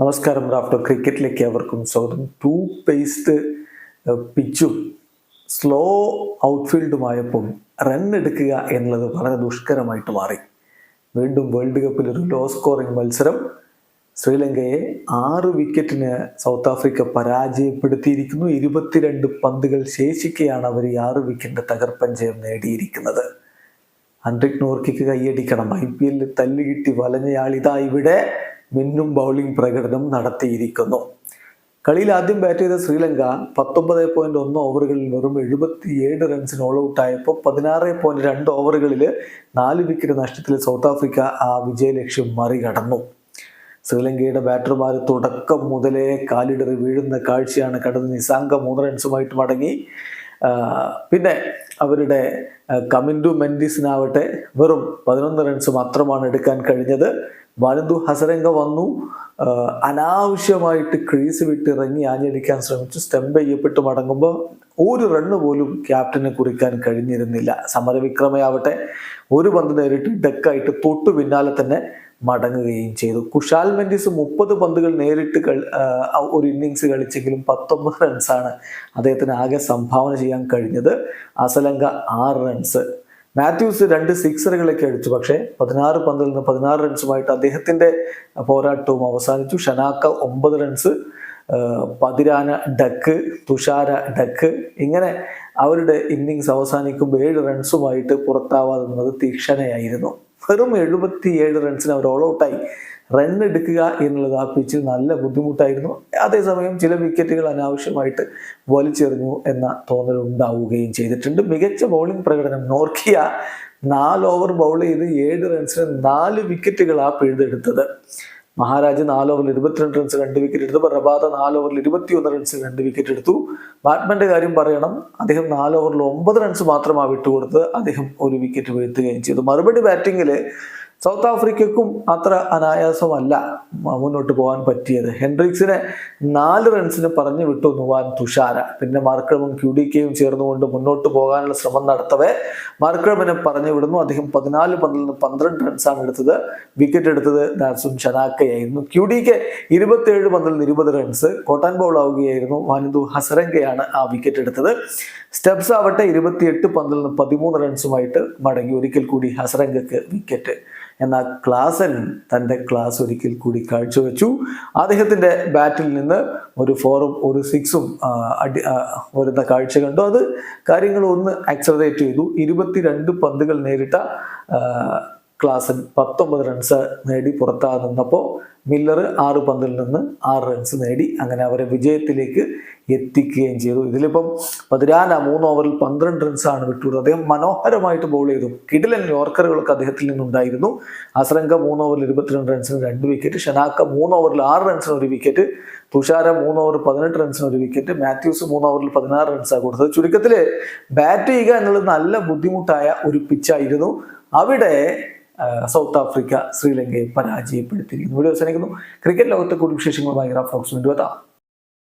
നമസ്കാരം റാഫ്റ്റോ ക്രിക്കറ്റിലേക്ക് അവർക്കും സ്വാഗതം. ടു പേസ്റ്റ് പിച്ചും സ്ലോ ഔട്ട്ഫീൽഡുമായപ്പം റൺ എടുക്കുക എന്നുള്ളത് വളരെ ദുഷ്കരമായിട്ട് മാറി. വീണ്ടും വേൾഡ് കപ്പിൽ ഒരു ലോ സ്കോറിംഗ് മത്സരം. ശ്രീലങ്കയെ ആറ് വിക്കറ്റിന് സൗത്ത് ആഫ്രിക്ക പരാജയപ്പെടുത്തിയിരിക്കുന്നു. ഇരുപത്തിരണ്ട് പന്തുകൾ ശേഷിക്കെയാണ് അവർ ഈ ആറ് വിക്കറ്റിന്റെ തകർപ്പൻ ജയം നേടിയിരിക്കുന്നത്. അൻഡ്രിക് നോർക്കിക്ക് കൈയടിക്കണം. ഐ പി എല്ലിൽ തല്ലുകിട്ടി വലഞ്ഞയാളിതാ ഇവിടെ മിന്നും ബൗളിംഗ് പ്രകടനം നടത്തിയിരിക്കുന്നു. കളിയിൽ ആദ്യം ബാറ്റ് ചെയ്ത ശ്രീലങ്ക പത്തൊമ്പത് പോയിന്റ് ഒന്ന് ഓവറുകളിൽ വെറും എഴുപത്തിയേഴ് റൺസിന് ഓൾ ഔട്ട് ആയപ്പോൾ പതിനാറ് പോയിന്റ് രണ്ട് ഓവറുകളിൽ നാല് വിക്കറ്റ് നഷ്ടത്തിൽ സൗത്ത് ആഫ്രിക്ക ആ വിജയലക്ഷ്യം മറികടന്നു. ശ്രീലങ്കയുടെ ബാറ്റർമാർ തുടക്കം മുതലേ കാലിടറി വീഴുന്ന കാഴ്ചയാണ് കടന്ന് നിസാങ്ക മൂന്ന് റൺസുമായിട്ട് മടങ്ങി. പിന്നെ അവരുടെ കമിൻഡു മെൻഡിസിനാവട്ടെ വെറും പതിനൊന്ന് റൺസ് മാത്രമാണ് എടുക്കാൻ കഴിഞ്ഞത്. വനന്തു ഹസരംഗ വന്നു. അനാവശ്യമായിട്ട് ക്രീസ് വിട്ട് ഇറങ്ങി ആഞ്ഞടിക്കാൻ ശ്രമിച്ചു. സ്റ്റെമ്പ് ചെയ്യപ്പെട്ട് മടങ്ങുമ്പോൾ ഒരു റണ്ണ് പോലും ക്യാപ്റ്റനെ കുറിക്കാൻ കഴിഞ്ഞിരുന്നില്ല. സമരവിക്രമയാവട്ടെ ഒരു പന്ത് നേരിട്ട് ഡെക്കായിട്ട് തൊട്ടു പിന്നാലെ തന്നെ മടങ്ങുകയും ചെയ്തു. കുഷാൽ മെൻഡിസ് മുപ്പത് പന്തുകൾ നേരിട്ട് ഒരു ഇന്നിങ്സ് കളിച്ചെങ്കിലും പത്തൊമ്പത് റൺസാണ് അദ്ദേഹത്തിന് ആകെ സംഭാവന ചെയ്യാൻ കഴിഞ്ഞത്. അസലങ്ക ആറ് റൺസ് മാത്യൂസ് രണ്ട് സിക്സറുകളൊക്കെ അടിച്ചു. പക്ഷേ പതിനാറ് പന്തിൽ നിന്ന് പതിനാറ് റൺസുമായിട്ട് അദ്ദേഹത്തിന്റെ പോരാട്ടവും അവസാനിച്ചു. ഷനാക്ക ഒമ്പത് runs Pathirana duck Thushara duck ഇങ്ങനെ അവരുടെ ഇന്നിങ്സ് അവസാനിക്കുമ്പോൾ ഏഴ് റൺസുമായിട്ട് പുറത്താവാതെ നിന്നത് തീക്ഷണയായിരുന്നു. വെറും എഴുപത്തിയേഴ് റൺസിന് അവർ ഓൾ ഔട്ടായി റൺ എടുക്കുക എന്നുള്ളത് ആ പിച്ചിൽ നല്ല ബുദ്ധിമുട്ടായിരുന്നു. അതേസമയം ചില വിക്കറ്റുകൾ അനാവശ്യമായിട്ട് വലിച്ചെറിഞ്ഞു എന്ന തോന്നൽ ഉണ്ടാവുകയും ചെയ്തിട്ടുണ്ട്. മികച്ച ബൗളിംഗ് പ്രകടനം നോർക്കിയ നാല് ഓവർ ബൗൾ ചെയ്ത് ഏഴ് റൺസിന് നാല് വിക്കറ്റുകളാണ് പിഴുതെടുത്തത്. മഹാരാജ് നാല് ഓവറിൽ ഇരുപത്തിരണ്ട് റൺസ് രണ്ട് വിക്കറ്റ് എടുത്തു. പ്രഭാത നാല് ഓവറിൽ ഇരുപത്തിയൊന്ന് റൺസ് രണ്ട് വിക്കറ്റ് എടുത്തു. ബാറ്റ്മാന്റെ കാര്യം പറയണം. അദ്ദേഹം നാല് ഓവറിൽ ഒമ്പത് റൺസ് മാത്രമാണ് വിട്ടുകൊടുത്ത് അദ്ദേഹം ഒരു വിക്കറ്റ് വീഴ്ത്തുകയും ചെയ്തു. മറുപടി ബാറ്റിങ്ങിൽ സൗത്ത് ആഫ്രിക്കക്കും അത്ര അനായാസമല്ല മുന്നോട്ട് പോകാൻ പറ്റിയത്. ഹെൻഡ്രിക്സിനെ നാല് റൺസിന് പറഞ്ഞു വിട്ടു നുവാൻ തുഷാര. പിന്നെ മാർക്രമും ക്യു ഡി കെയും ചേർന്നുകൊണ്ട് മുന്നോട്ട് പോകാനുള്ള ശ്രമം നടത്തവേ മാർക്രമിനെ പറഞ്ഞു വിടുന്നു. അദ്ദേഹം പതിനാല് പന്തിൽ നിന്ന് പന്ത്രണ്ട് റൺസാണ് എടുത്തത്. വിക്കറ്റ് എടുത്തത് ദാസും ഷനാക്കയായിരുന്നു. ക്യു ഡി കെ ഇരുപത്തിയേഴ് പന്തിൽ ഇരുപത് റൺസ് കോട്ടാൻ ബോൾ ആവുകയായിരുന്നു വാനിന്ദു ഹസരംഗയാണ് ആ വിക്കറ്റ് എടുത്തത്. സ്റ്റെപ്സ് ആവട്ടെ ഇരുപത്തിയെട്ട് പന്തിൽ നിന്ന് പതിമൂന്ന് റൺസുമായിട്ട് മടങ്ങി. ഒരിക്കൽ കൂടി ഹസരംഗക്ക് വിക്കറ്റ് എന്നാൽ ക്ലാസൻ തന്റെ ക്ലാസ് ഒരിക്കൽ കൂടി കാഴ്ചവെച്ചു. അദ്ദേഹത്തിന്റെ ബാറ്റിൽ നിന്ന് ഒരു ഫോറും ഒരു സിക്സും അടി വരുന്ന കാഴ്ച കണ്ടു. അത് കാര്യങ്ങൾ ഒന്ന് ആക്സലറേറ്റ് ചെയ്തു. ഇരുപത്തിരണ്ട് പന്തുകൾ നേരിട്ട ക്ലാസൻ പത്തൊമ്പത് റൺസ് നേടി പുറത്താകെ നിന്നപ്പോൾ മില്ലർ ആറ് പന്തിൽ നിന്ന് ആറ് റൺസ് നേടി അങ്ങനെ അവരെ വിജയത്തിലേക്ക് എത്തിക്കുകയും ചെയ്തു. ഇതിലിപ്പം പതിരാന മൂന്ന് ഓവറിൽ പന്ത്രണ്ട് റൺസാണ് വിട്ടൂർ അദ്ദേഹം മനോഹരമായിട്ട് ബോൾ ചെയ്തു. കിടിലൻ യോർക്കറുകളൊക്കെ അദ്ദേഹത്തിൽ നിന്നുണ്ടായിരുന്നു. അസ്രങ്ക മൂന്ന് ഓവറിൽ ഇരുപത്തിരണ്ട് റൺസിന് രണ്ട് വിക്കറ്റ് ഷനാക്ക മൂന്ന് ഓവറിൽ ആറ് റൺസിന് ഒരു വിക്കറ്റ് തുഷാര മൂന്ന് ഓവർ പതിനെട്ട് റൺസിന് ഒരു വിക്കറ്റ് മാത്യൂസ് മൂന്ന് ഓവറിൽ പതിനാറ് റൺസാണ് കൊടുത്തത്. ചുരുക്കത്തിൽ ബാറ്റ് ചെയ്യുക എന്നുള്ളത് നല്ല ബുദ്ധിമുട്ടായ ഒരു പിച്ചായിരുന്നു അവിടെ സൗത്ത് ആഫ്രിക്ക ശ്രീലങ്കയെ പരാജയപ്പെടുത്തിയിരിക്കുന്നു. വീഡിയോ അവസാനിക്കുന്നു. ക്രിക്കറ്റ് ലോകത്തെ കൂടുതൽ വിശേഷങ്ങളുമായി റാഫ് ഫോക്സ് കൊണ്ടുവെത്താം